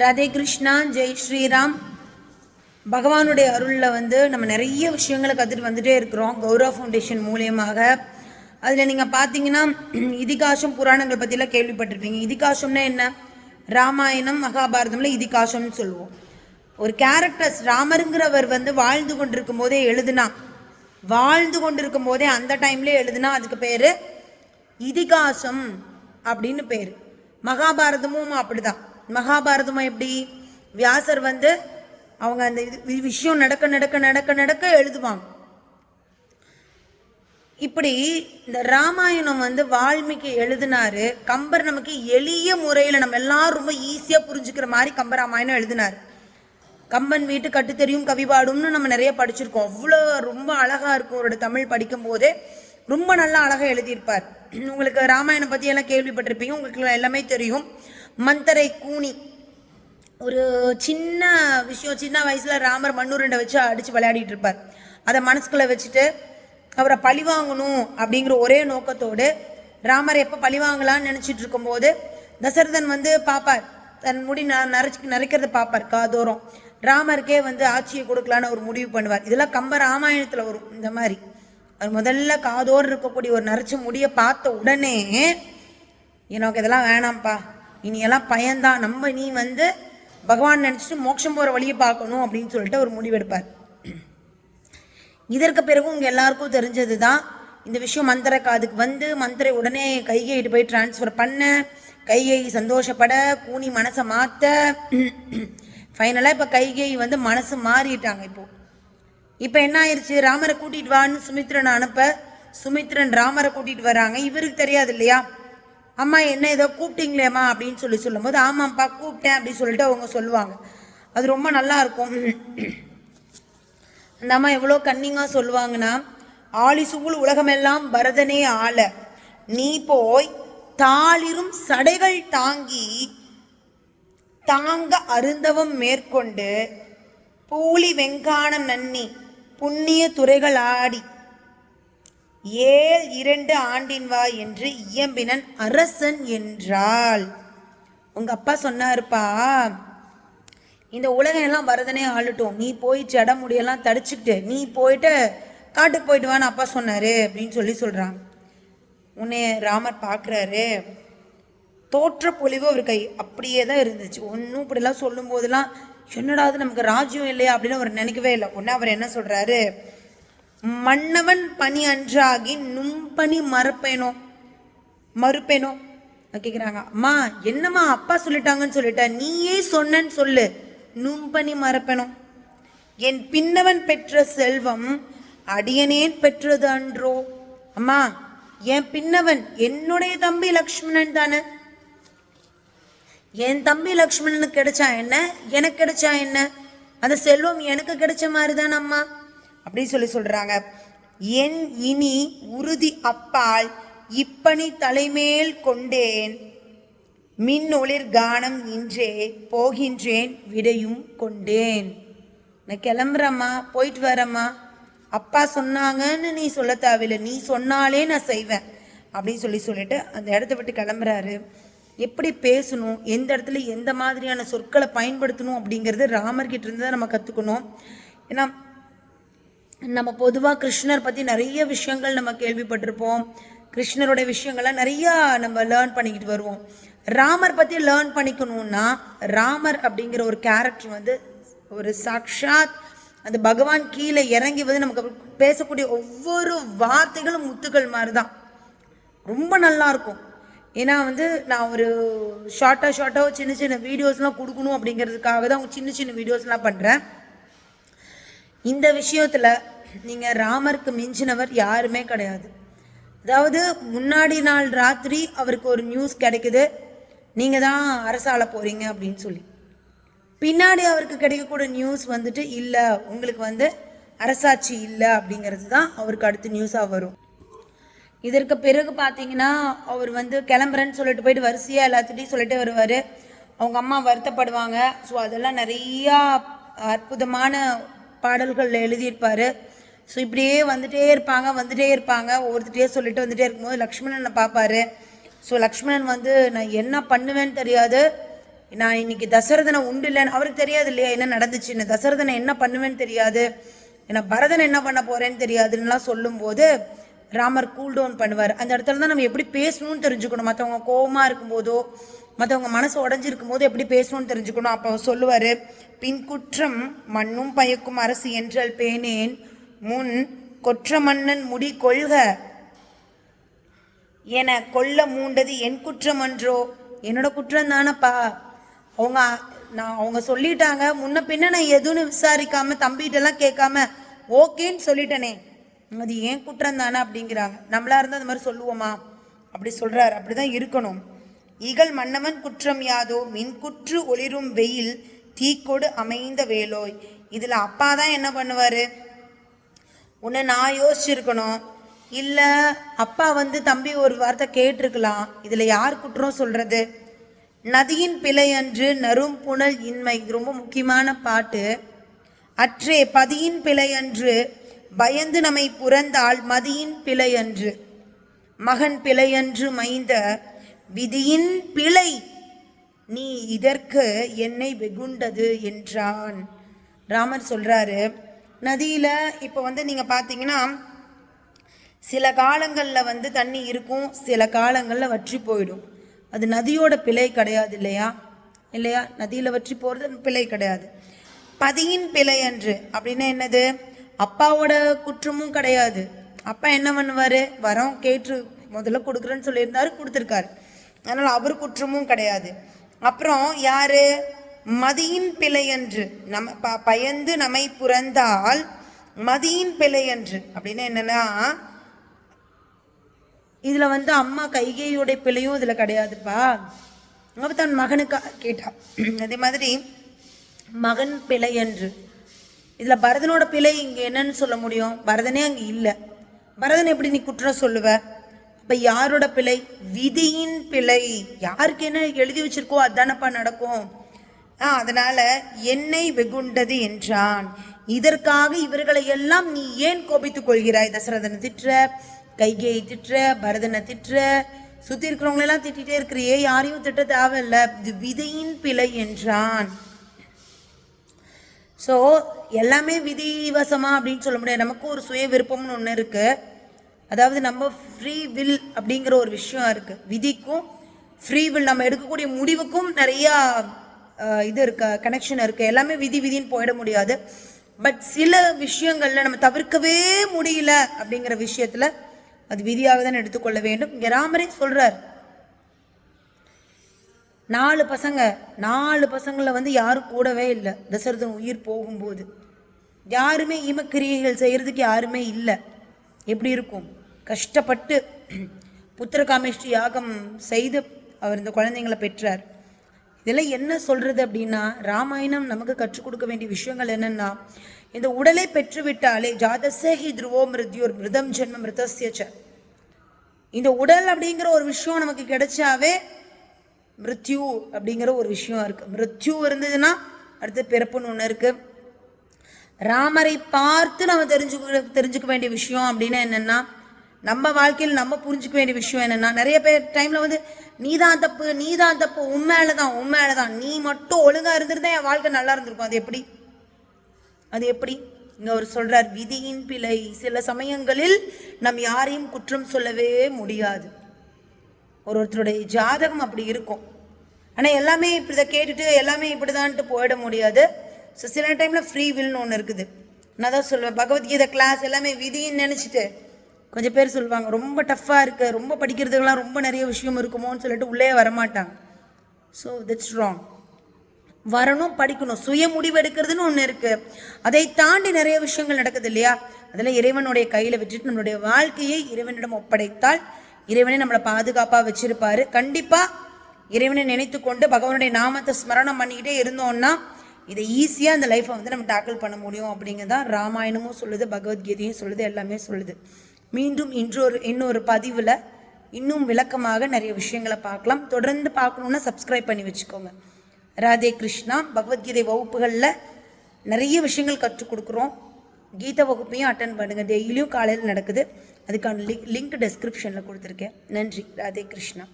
ராதே கிருஷ்ணா ஜெய் ஸ்ரீராம். பகவானுடைய அருளில் வந்து நம்ம நிறைய விஷயங்களை கற்றுட்டு வந்துட்டே இருக்கிறோம் கௌரவ ஃபவுண்டேஷன் மூலியமாக. அதில் நீங்கள் பார்த்தீங்கன்னா இதிகாசம் புராணங்கள் பற்றிலாம் கேள்விப்பட்டிருப்பீங்க. இதிகாசம்னா என்ன? ராமாயணம் மகாபாரதம்ல இதிகாசம்னு சொல்லுவோம். ஒரு கேரக்டர்ஸ் ராமருங்கிறவர் வந்து வாழ்ந்து கொண்டிருக்கும் போதே எழுதுனா வாழ்ந்து கொண்டிருக்கும் போதே அந்த டைம்லேயே எழுதுனா அதுக்கு பேர் இதிகாசம் அப்படின்னு பேர். மகாபாரதமும் அப்படிதான். மகாபாரதமும் எப்படி? வியாசர் வந்து அவங்க அந்த இது விஷயம் நடக்க நடக்க நடக்க நடக்க எழுதுவாங்க. இப்படி இந்த ராமாயணம் வந்து வால்மீகி எழுதினாரு. கம்பர் நமக்கு எளிய முறையில் நம்ம எல்லாரும் ரொம்ப ஈஸியாக புரிஞ்சுக்கிற மாதிரி கம்ப ராமாயணம் எழுதினார். கம்பன் வீட்டு கட்டு தெரியும் கவி பாடும்னு நம்ம நிறைய படிச்சிருக்கோம். அவ்வளோ ரொம்ப அழகாக இருக்கும் அவரோட தமிழ் படிக்கும்போதே. ரொம்ப நல்லா அழகாக எழுதியிருப்பார். உங்களுக்கு ராமாயணம் பற்றி எல்லாம் கேள்விப்பட்டிருப்பீங்க உங்களுக்கு எல்லாமே தெரியும். மந்தரை கூனி. ஒரு சின்ன விஷயம் சின்ன வயசில் ராமர் மண்ணுருண்டை வச்சு அடித்து விளையாடிட்டு இருப்பார். அதை மனசுக்குள்ளே வச்சுட்டு அவரை பழி வாங்கணும் அப்படிங்கிற ஒரே நோக்கத்தோடு ராமர் எப்போ பழி வாங்கலாம்னு நினச்சிட்டு இருக்கும்போது தசரதன் வந்து பார்ப்பார். தன் முடி ந நரைச்சி நரைக்கிறத பார்ப்பார் காதோறும் ராமருக்கே வந்து ஆட்சியை கொடுக்கலான்னு ஒரு முடிவு பண்ணுவார். இதெல்லாம் கம்ப ராமாயணத்தில் வரும் இந்த மாதிரி. அவர் முதல்ல காதோடு இருக்கக்கூடிய ஒரு நரைச்ச முடியை பார்த்த உடனே எனக்கு இதெல்லாம் வேணாம்ப்பா. இனி எல்லாம் நம்ம நீ வந்து பகவான் நினச்சிட்டு மோட்சம் போகிற வழியை பார்க்கணும் அப்படின்னு சொல்லிட்டு ஒரு முடிவெடுப்பார். இதற்கு பிறகு உங்கள் எல்லாருக்கும் தெரிஞ்சது தான் இந்த விஷயம் மந்திர காதுக்கு வந்து மந்திரை உடனே கைகையிட்டு போய் ட்ரான்ஸ்ஃபர் பண்ண கைகை சந்தோஷப்பட கூனி மனசை மாற்ற ஃபைனலாக இப்போ கைகை வந்து மனசு மாறிட்டாங்க இப்போது இப்போ என்ன ஆயிடுச்சு ராமரை கூட்டிகிட்டு வான்னு சுமித்ரனை அனுப்ப சுமித்ரன் ராமரை கூட்டிகிட்டு வராங்க. இவருக்கு தெரியாது இல்லையா? அம்மா என்ன ஏதோ கூப்பிட்டீங்களேம்மா அப்படின்னு சொல்லி சொல்லும்போது ஆமாம்ப்பா கூப்பிட்டேன் அப்படின்னு சொல்லிட்டு அவங்க சொல்லுவாங்க. அது ரொம்ப நல்லா இருக்கும். அந்த அம்மா எவ்வளோ கன்னிங்காக சொல்லுவாங்கன்னா ஆளி சூழ் உலகமெல்லாம் பரதனே ஆள. நீ போய் தாளிரும் சடைகள் தாங்கி தாங்க அருந்தவம் மேற்கொண்டு பூலி வெங்கானம் நன்னி புண்ணிய துறைகள் ஆடி. ஏழ் இரண்டு ஆண்டின் வா என்று இயம்பினன் அரசன் என்றாள். உங்கள் அப்பா சொன்னாருப்பா இந்த உலகம் எல்லாம் வரதனே ஆளட்டும். நீ போய் ஜட முடியெல்லாம் தடிச்சுக்கிட்டு நீ போயிட்டு காட்டுக்கு போயிட்டு வான்னு அப்பா சொன்னார் அப்படின்னு சொல்லி சொல்கிறான் உன்னை ராமர் பார்க்குறாரு தோற்ற பொழிவு அவர் கை அப்படியே தான் இருந்துச்சு. ஒன்றும் இப்படிலாம் சொல்லும்போதெல்லாம் என்னடா அது நமக்கு ராஜ்யம் இல்லையா அப்படின்னு அவர் நினைக்கவே இல்லை. ஒன்று அவர் என்ன சொல்கிறாரு மன்னவன் பணி அன்றாகி நும்பணி மறுப்பேனோ? மறுப்பேனோ? கேட்குறாங்க அம்மா என்னம்மா அப்பா சொல்லிட்டாங்கன்னு சொல்லிட்ட? நீயே சொன்னேன்னு சொல்லு. நும்பணி மறப்பேனும் என் பின்னவன் பெற்ற செல்வம் அடியனேன் பெற்றது அன்றோ? அம்மா என் பின்னவன் என்னுடைய தம்பி லக்ஷ்மணன் தானே? என் தம்பி லக்ஷ்மணனுக்கு கிடைச்சா என்ன? எனக்கு கிடைச்சா என்ன? அந்த செல்வம் எனக்கு கிடைச்ச மாதிரி தானே அம்மா. அப்படின்னு சொல்லி சொல்கிறாங்க என் இனி உறுதி அப்பால் இப்பணி தலைமேல் கொண்டேன். மின் ஒளிர் கானம் இன்றே போகின்றேன் விடையும் கொண்டேன். நான் கிளம்புறேம்மா போயிட்டு வரேம்மா. அப்பா சொன்னாங்கன்னு நீ சொல்ல தேவையில்லை. நீ சொன்னாலே நான் செய்வேன். அப்படின்னு சொல்லி சொல்லிட்டு அந்த இடத்த விட்டு கிளம்புறாரு. எப்படி பேசணும்? எந்த இடத்துல எந்த மாதிரியான சொற்களை பயன்படுத்தணும் அப்படிங்கிறது ராமர்கிட்ட இருந்து தான் நம்ம கற்றுக்கணும் ஏன்னா நம்ம பொதுவாக கிருஷ்ணர் பற்றி நிறைய விஷயங்கள் நம்ம கேள்விப்பட்டிருப்போம். கிருஷ்ணரோட விஷயங்கள்லாம் நிறையா நம்ம லேர்ன் பண்ணிக்கிட்டு வருவோம். ராமர் பற்றி லேர்ன் பண்ணிக்கணும்னா ராமர் அப்படிங்கிற ஒரு கேரக்டர் வந்து ஒரு சாக்ஷாத் அந்த பகவான் கீழே இறங்கி வந்து நமக்கு பேசக்கூடிய ஒவ்வொரு வார்த்தைகளும் முத்துக்கள் மாதிரி தான் ரொம்ப நல்லா இருக்கும். ஏன்னா வந்து நான் ஒரு ஷார்ட்டாக ஷார்ட்டாக சின்ன சின்ன வீடியோஸ்லாம் கொடுக்கணும் அப்படிங்கிறதுக்காக தான் அவங்க சின்ன சின்ன வீடியோஸ்லாம் பண்ணுறேன் இந்த விஷயத்தில் நீங்கள் ராமருக்கு மிஞ்சினவர் யாருமே கிடையாது. அதாவது முன்னாடி நாள் ராத்திரி அவருக்கு ஒரு நியூஸ் கிடைக்குது. நீங்கள் தான் அரசால் போகிறீங்க அப்படின்னு சொல்லி. பின்னாடி அவருக்கு கிடைக்கக்கூடிய நியூஸ் வந்துட்டு இல்லை உங்களுக்கு வந்து அரசாட்சி இல்லை அப்படிங்கிறது தான் அவருக்கு அடுத்த நியூஸாக வரும். இதற்கு பிறகு பார்த்தீங்கன்னா அவர் வந்து கிளம்புறேன்னு சொல்லிட்டு போயிட்டு வரிசையாக எல்லாத்துட்டையும் சொல்லிட்டு வருவார். அவங்க அம்மா வருத்தப்படுவாங்க. ஸோ அதெல்லாம் நிறையா அற்புதமான பாடல்களில் எழுதியிருப்பார். ஸோ இப்படியே வந்துகிட்டே இருப்பாங்க வந்துகிட்டே இருப்பாங்க. ஒவ்வொருத்திட்டே சொல்லிட்டு வந்துகிட்டே இருக்கும்போது லக்ஷ்மணனை பார்ப்பாரு. ஸோ லக்ஷ்மணன் வந்து நான் என்ன பண்ணுவேன்னு தெரியாது. நான் இன்னைக்கு தசரதனை உண்டு இல்லைன்னு. அவருக்கு தெரியாது இல்லையா என்ன நடந்துச்சுன்னு தசரதனை என்ன பண்ணுவேன்னு தெரியாது. என்ன பரதன் என்ன பண்ண போகிறேன்னு தெரியாதுன்னுலாம் சொல்லும்போது ராமர் கூல் டவுன் பண்ணுவார். அந்த இடத்துல தான் நம்ம எப்படி பேசணும்னு தெரிஞ்சுக்கணும். மற்றவங்க கோபமாக இருக்கும்போதோ மற்றவங்க மனசு உடஞ்சிருக்கும் போது எப்படி பேசணும்னு தெரிஞ்சுக்கணும். அப்போ சொல்லுவார் பின் குற்றம் மண்ணும் பயக்கும் அரசு என்றல் பேனேன். முன் கொற்ற மன்னன் முடி கொள்க. என கொல்ல மூண்டது என் குற்றம் அன்றோ? என்னோட குற்றம் தானப்பா. அவங்க நான் அவங்க சொல்லிட்டாங்க. முன்ன பின்ன நான் எதுன்னு விசாரிக்காம தம்பிகிட்டலாம் கேட்காம ஓகேன்னு சொல்லிட்டேனே. அது ஏன் குற்றம் தானே அப்படிங்கிறாங்க. நம்மளா இருந்தால் அந்த மாதிரி சொல்லுவோமா? அப்படி சொல்றாரு. அப்படிதான் இருக்கணும். இகழ் மன்னவன் குற்றம் யாதோ? மின் குற்று ஒளிரும் வெயில். தீக்கொடு அமைந்த வேலோய். இதில் அப்பா தான் என்ன பண்ணுவார்? உன்னை நான் யோசிச்சிருக்கணும். இல்லை அப்பா வந்து தம்பி ஒரு வார்த்தை கேட்டிருக்கலாம். இதில் யார் குற்றம் சொல்கிறது நதியின் பிழை அன்று நரும் புனல் இன்மை. இது ரொம்ப முக்கியமான பாட்டு. அற்றே பதியின் பிழை அன்று பயந்து நம்மை புறந்தால் மதியின் பிழை அன்று. மகன் பிழையன்று மைந்த விதியின் பிழை நீ இதற்கு என்னை வெகுண்டது என்றான். ராமர் சொல்கிறாரு நதியில் இப்போ வந்து நீங்கள் பார்த்தீங்கன்னா சில காலங்களில் வந்து தண்ணி இருக்கும் சில காலங்களில் வற்றி போயிடும். அது நதியோட பிழை கிடையாது இல்லையா? இல்லையா? நதியில் வற்றி போகிறது பிழை கிடையாது. பதியின் பிழை அன்று. அப்படின்னா என்னது? அப்பாவோட குற்றமும் கிடையாது. அப்பா என்ன பண்ணுவார்? வரோம் கேட்டு முதல்ல கொடுக்குறேன்னு சொல்லியிருந்தாரு கொடுத்துருக்காரு. அதனால் அவர் குற்றமும் கிடையாது. அப்புறம் யாரு? மதியின் பிழை என்று. நம்ம ப பயந்து நம்மை புறந்தால் மதியின் பிழை அன்று அப்படின்னு என்னன்னா இதில் வந்து அம்மா கைகையுடைய பிழையும் இதில் கிடையாதுப்பா. அவ தன் மகனுக்காக கேட்டா. அதே மாதிரி மகன் பிழை என்று. இதில் பரதனோட பிழை இங்கே என்னன்னு சொல்ல முடியும்? பரதனே அங்கே இல்லை. பரதன் எப்படி நீ குற்றம் சொல்லுவ? இப்போ யாரோட பிழை? விதியின் பிழை. யாருக்கு என்ன எழுதி வச்சிருக்கோ அதானப்பா நடக்கும். ஆ அதனால என்னை வெகுண்டது என்றான். இதற்காக இவர்களை எல்லாம் நீ ஏன் கோபித்துக் கொள்கிறாய்? தசரதனை திட்டுற கைகையை திட்டுற பரதனை திட்டுற சுத்தி இருக்கிறவங்களெல்லாம் திட்டிகிட்டே இருக்கிறியே யாரையும் திட்ட தேவையில்ல. இது விதையின் பிழை என்றான். ஸோ எல்லாமே விதிவசமா அப்படின்னு சொல்ல முடியாது. நமக்கு ஒரு சுய விருப்பம்னு ஒன்று இருக்குது அதாவது நம்ம ஃப்ரீ வில் அப்படிங்கிற ஒரு விஷயம் இருக்குது விதிக்கும் ஃப்ரீ வில் நம்ம எடுக்கக்கூடிய முடிவுக்கும் நிறையா இது இருக்க கனெக்ஷன் இருக்குது எல்லாமே விதி விதின்னு போயிட முடியாது. பட் சில விஷயங்களில் நம்ம தவிர்க்கவே முடியல அப்படிங்கிற விஷயத்தில் அது விதியாக தான் எடுத்துக்கொள்ள வேண்டும். இங்கே ராமரே சொல்கிறார் நாலு பசங்க நாலு பசங்களை வந்து யாரும் கூடவே இல்லை. தசரதன் உயிர் போகும்போது. யாருமே ஈமக்கிரியைகள் செய்கிறதுக்கு யாருமே இல்லை. எப்படி இருக்கும்? கஷ்டப்பட்டு புத்திரகாமேஷ்டி யாகம் செய்து அவர் இந்த குழந்தைங்களை பெற்றார். இதெல்லாம் என்ன சொல்கிறது அப்படின்னா ராமாயணம் நமக்கு கற்றுக் கொடுக்க வேண்டிய விஷயங்கள் என்னென்னா இந்த உடலை பெற்றுவிட்டாலே ஜாதசேஹி துருவோ மிருத்யோர் மிருதம் ஜென்ம மிருதஸ்யச்ச இந்த உடல் அப்படிங்கிற ஒரு விஷயம் நமக்கு கிடைச்சாவே மிருத்யு அப்படிங்கிற ஒரு விஷயம் இருக்குது மிருத்யு இருந்ததுன்னா அடுத்து பிறப்புன்னு ஒன்று இருக்குது ராமரை பார்த்து நம்ம தெரிஞ்சுக்க தெரிஞ்சுக்க வேண்டிய விஷயம் அப்படின்னா என்னென்னா நம்ம வாழ்க்கையில் நம்ம புரிஞ்சுக்க வேண்டிய விஷயம் என்னென்னா நிறைய பேர் டைமில் வந்து நீதான் தப்பு நீதான் தப்பு உண்மையில தான் உண்மையில தான் நீ மட்டும் ஒழுங்காக இருந்திருந்தா என் வாழ்க்கை நல்லா இருந்திருக்கும். அது எப்படி? அது எப்படி? இங்கே அவர் சொல்கிறார் விதியின் பிழை. சில சமயங்களில் நம் யாரையும் குற்றம் சொல்லவே முடியாது. ஒரு ஒருத்தருடைய ஜாதகம் அப்படி இருக்கும். ஆனால் எல்லாமே இப்படி இதை கேட்டுட்டு எல்லாமே இப்படிதான்ட்டு போயிட முடியாது. ஸோ சில டைமில் ஃப்ரீ வில்னு ஒன்று இருக்குது. நான் தான் சொல்லுவேன் பகவத்கீதை கிளாஸ் எல்லாமே விதின்னு நினச்சிட்டு கொஞ்சம் பேர் சொல்லுவாங்க ரொம்ப டஃப்பாக இருக்குது ரொம்ப படிக்கிறதுக்கெல்லாம் ரொம்ப நிறைய விஷயம் இருக்குமோன்னு சொல்லிட்டு உள்ளே வரமாட்டாங்க. ஸோ தட்ஸ் ராங் வரணும் படிக்கணும். சுய முடிவு எடுக்கிறதுன்னு ஒன்று இருக்குது அதை தாண்டி நிறைய விஷயங்கள் நடக்குது இல்லையா? அதில் இறைவனுடைய கையில் வச்சுட்டு நம்மளுடைய வாழ்க்கையை இறைவனிடம் ஒப்படைத்தால் இறைவனை நம்மளை பாதுகாப்பாக வச்சுருப்பாரு. கண்டிப்பாக இறைவனை நினைத்து கொண்டு பகவானுடைய நாமத்தை ஸ்மரணம் பண்ணிக்கிட்டே இருந்தோம்னா இதை ஈஸியாக அந்த லைஃப்பை வந்து நம்ம டேக்கிள் பண்ண முடியும் அப்படிங்கிறதான் ராமாயணமும் சொல்லுது பகவத்கீதையும் சொல்லுது எல்லாமே சொல்லுது. மீண்டும் இன்றொரு இன்னொரு பதிவில் இன்னும் விளக்கமாக நிறைய விஷயங்களை பார்க்கலாம். தொடர்ந்து பார்க்கணுன்னா சப்ஸ்கிரைப் பண்ணி வச்சுக்கோங்க. ராதே கிருஷ்ணா பகவத்கீதை வகுப்புகளில் நிறைய விஷயங்கள் கற்றுக் கொடுக்குறோம். கீத வகுப்பையும் அட்டன் பண்ணுங்கள் டெய்லியும் காலையில் நடக்குது. அதுக்கான லிங்க் லிங்க் டெஸ்கிரிப்ஷனில் கொடுத்துருக்கேன். நன்றி. ராதே கிருஷ்ணா.